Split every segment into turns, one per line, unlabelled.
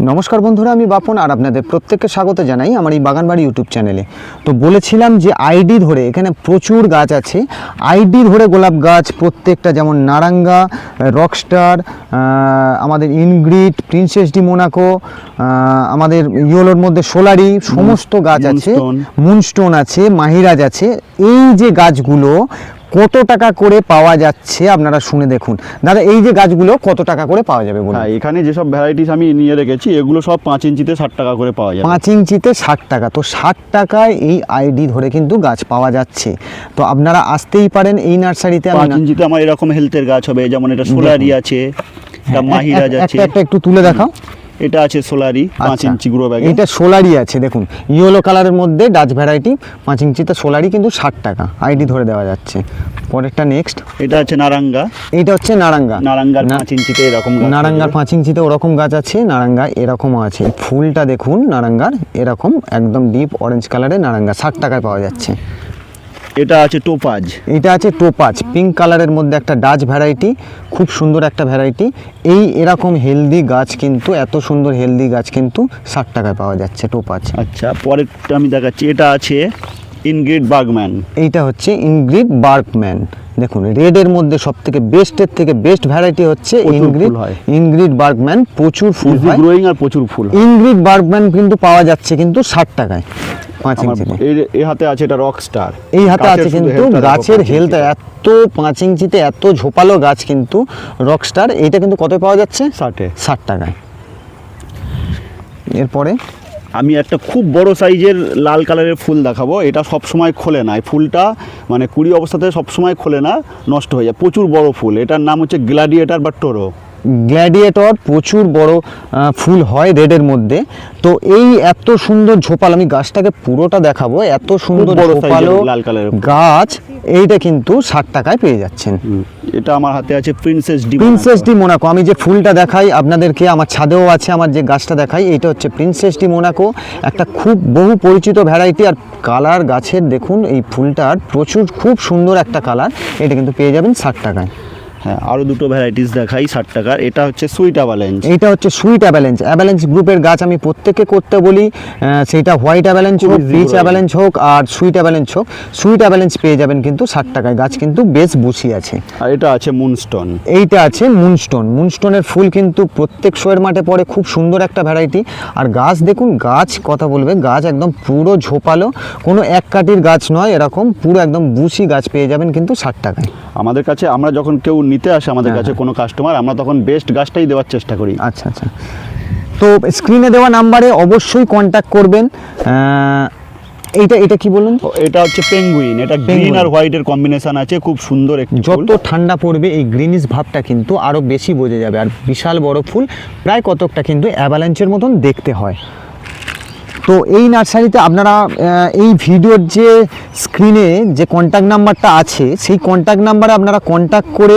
নমস্কার বন্ধুরা আমি বাপন আর আপনাদের প্রত্যেককে স্বাগত জানাই আমার এই বাগানবাড়ি ইউটিউব চ্যানেলে। তো বলেছিলাম যে আইডি ধরে এখানে প্রচুর গাছ আছে। আইডি ধরে গোলাপ গাছ প্রত্যেকটা যেমন নারাঙ্গা রকস্টার আমাদের ইনগ্রিড প্রিন্সেস ডি মোনাকো আমাদের ইয়োলোর মধ্যে সোলারি সমস্ত গাছ আছে।
মুনস্টোন।
মুনস্টোন আছে মাহিরাজ আছে। এই যে গাছগুলো কত টাকা করে পাওয়া যাচ্ছে আপনারা শুনে দেখুন। দাদা এই যে গাছগুলো কত টাকা করে পাওয়া যাবে বলুন?
হ্যাঁ এখানে যেসব ভ্যারাইটিস আমি নিয়ে রেখেছি এগুলো সব পাঁচ ইঞ্চিতে ষাট টাকা করে পাওয়া যায়
পাঁচ ইঞ্চিতে ষাট টাকা। তো ষাট টাকায় এই আইডি ধরে কিন্তু গাছ পাওয়া যাচ্ছে। তো আপনারা আসতেই পারেন এই নার্সারিতে।
পাঁচ ইঞ্চিতে আমার এরকম হেলথের গাছ হবে যেমন এটা সোলারি আছে এটা মাহিরাজ আছে।
একটু তুলে দেখাও।
এটা আছে সোলারি পাঁচ
আচ্ছা।
Inch grow bag.
এটা সোলারি আছে দেখুন। ইয়েলো কালারের মধ্যে ডাচ ভ্যারাইটি পাঁচ ইঞ্চিতে সোলারি কিন্তু ষাট টাকা। আইডি ধরে দেওয়া যাচ্ছে। পরেরটা নেক্সট
এটা আছে নারাঙ্গা।
এইটা হচ্ছে নারাঙ্গা।
নারাঙ্গার পাঁচ ইঞ্চিতে এরকম
নারাঙ্গার পাঁচ ইঞ্চিতে ওরকম গাছ আছে নারাঙ্গা এরকমও আছে। ফুলটা দেখুন নারাঙ্গার এরকম একদম ডিপ অরেঞ্জ কালারের নারাঙ্গা। ষাট টাকায় পাওয়া যাচ্ছে।
এটা আছে টোপাজ।
এটা আছে টোপাজ। পিঙ্ক কালারের মধ্যে একটা ডাচ ভ্যারাইটি খুব সুন্দর একটা ভ্যারাইটি এই এরকম হেলদি গাছ কিন্তু এত সুন্দর হেলদি গাছ কিন্তু ষাট টাকায় পাওয়া যাচ্ছে টোপাজ।
আচ্ছা পরেরটা আমি দেখাচ্ছি। এটা আছে ইনগ্রিড বার্গম্যান
এইটা হচ্ছে ইনগ্রিড বার্কম্যান দেখুন রেডের মধ্যে সব থেকে বেস্টের থেকে বেস্ট ভ্যারাইটি হচ্ছে ইনগ্রিড। ইনগ্রিড বার্কম্যান প্রচুর ফুল
গ্রোয়িং আর প্রচুর ফুল।
ইনগ্রিড বার্কম্যান কিন্তু পাওয়া যাচ্ছে কিন্তু ষাট টাকায় পাঁচ ইঞ্চিতে।
এই- হাতে আছে এটা রক স্টার
এই হাতে আছে কিন্তু গাছের হেলথ এত পাঁচ ইঞ্চিতে এত ঝোপালো গাছ কিন্তু রকস্টার এইটা কিন্তু কত পাওয়া যাচ্ছে?
ষাটে।
ষাট টাকায়। এরপরে
আমি একটা খুব বড় সাইজের লাল কালারের ফুল দেখাবো। এটা সব সময় খোলে না। এই ফুলটা মানে কুড়ি অবস্থাতে সব সময় খোলে না নষ্ট হয়ে যায়। প্রচুর বড় ফুল। এটার নাম হচ্ছে গ্লাডিয়েটার বা টোরো।
গ্ল্যাডিয়েটর প্রচুর বড় ফুল হয় রেডের মধ্যে। তো এই এত সুন্দর ঝোপাল আমি গাছটাকে পুরোটা দেখাবো। এত সুন্দর
বড়
ঝোপালো
লাল কালারের
গাছ এইটা কিন্তু ষাট টাকায় পেয়ে যাচ্ছেন।
এটা আমার হাতে আছে princess de
princess de Monaco আমি যে ফুলটা দেখাই আপনাদেরকে আমার ছাদেও আছে আমার যে গাছটা দেখাই এটা হচ্ছে প্রিন্সেস ডি মোনাকো একটা খুব বহু পরিচিত ভ্যারাইটি আর কালার গাছের দেখুন এই ফুলটার প্রচুর খুব সুন্দর একটা কালার এটা কিন্তু পেয়ে যাবেন ষাট টাকায়।
হ্যাঁ আরও দুটো ভ্যারাইটিস দেখাই ষাট টাকার। এটা হচ্ছে সুইট অ্যাভালেন্স
এটা হচ্ছে সুইট অ্যাভ্যালেন্স অ্যাভ্যালেন্স গ্রুপের গাছ আমি প্রত্যেককে করতে বলি সেটা হোয়াইট অ্যাভ্যালেন্স হোক
Easy
পিচ অ্যাভ্যালেন্স হোক আর সুইট অ্যাভ্যালেন্স হোক সুইট অ্যাভ্যালেন্স পেয়ে যাবেন কিন্তু ষাট টাকায়। গাছ কিন্তু বেশ বুঝি আছে।
আর এটা আছে মুনস্টোন
এইটা আছে মুনস্টোন মুনস্টোনের ফুল কিন্তু প্রত্যেক শোয়ের মাঠে পড়ে খুব সুন্দর একটা ভ্যারাইটি আর গাছ দেখুন গাছ কথা বলবে গাছ একদম পুরো ঝোপালো। কোনো এক কাটির গাছ নয় এরকম পুরো একদম বুসি গাছ পেয়ে যাবেন কিন্তু ষাট টাকায়।
আমাদের কাছে আমরা যখন কেউ নিতে আসে আমাদের কাছে কোনো কাস্টমার আমরা তখন বেস্ট গাছটাই দেওয়ার চেষ্টা করি।
আচ্ছা আচ্ছা। তো স্ক্রিনে দেওয়া নাম্বারে অবশ্যই কন্ট্যাক্ট করবেন। এইটা এটা কি বলুন
তো এটা হচ্ছে পেঙ্গুইন এটা গ্রিন আর হোয়াইটের কম্বিনেশন আছে খুব সুন্দর একটি
যত ঠান্ডা পড়বে এই গ্রিনিশ ভাবটা কিন্তু আরও বেশি বোঝা যাবে। আর বিশাল বড় ফুল প্রায় কতকটা কিন্তু অ্যাভালাঞ্চের মতন দেখতে হয়। তো এই নার্সারিতে আপনারা এই ভিডিওর যে স্ক্রিনে যে কন্ট্যাক্ট নাম্বারটা আছে, সেই কন্ট্যাক্ট নাম্বারে আপনারা কন্ট্যাক্ট করে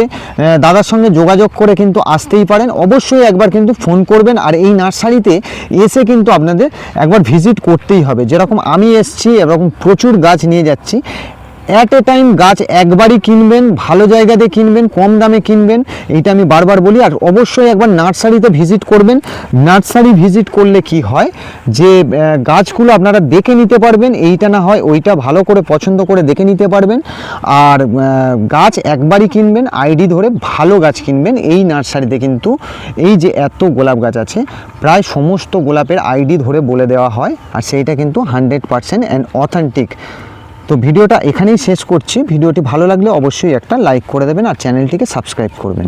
দাদার সঙ্গে যোগাযোগ করে কিন্তু আসতেই পারেন। অবশ্যই একবার কিন্তু ফোন করবেন আর এই নার্সারিতে এসে কিন্তু আপনাদের একবার ভিজিট করতেই হবে। যেরকম আমি এসছি, এরকম প্রচুর গাছ নিয়ে যাচ্ছি। অ্যাট এ টাইম গাছ একবারই কিনবেন, ভালো জায়গাতে কিনবেন, কম দামে কিনবেন, এইটা আমি বারবার বলি। আর অবশ্যই একবার নার্সারিতে ভিজিট করবেন। নার্সারি ভিজিট করলে কি হয় যে গাছগুলো আপনারা দেখে নিতে পারবেন, এইটা না হয় ওইটা ভালো করে, পছন্দ করে দেখে নিতে পারবেন। আর গাছ একবারই কিনবেন, আইডি ধরে ভালো গাছ কিনবেন, এই নার্সারিতে কিন্তু এই যে এত গোলাপ গাছ আছে, প্রায় সমস্ত গোলাপের আইডি ধরে বলে দেওয়া হয়। আর সেইটা কিন্তু হান্ড্রেড পারসেন্ট অ্যান্ড অথেন্টিক। তো ভিডিওটা এখানেই শেষ করছি। ভিডিওটি ভালো লাগলে অবশ্যই একটা লাইক করে দেবেন আর চ্যানেলটিকে সাবস্ক্রাইব করবেন।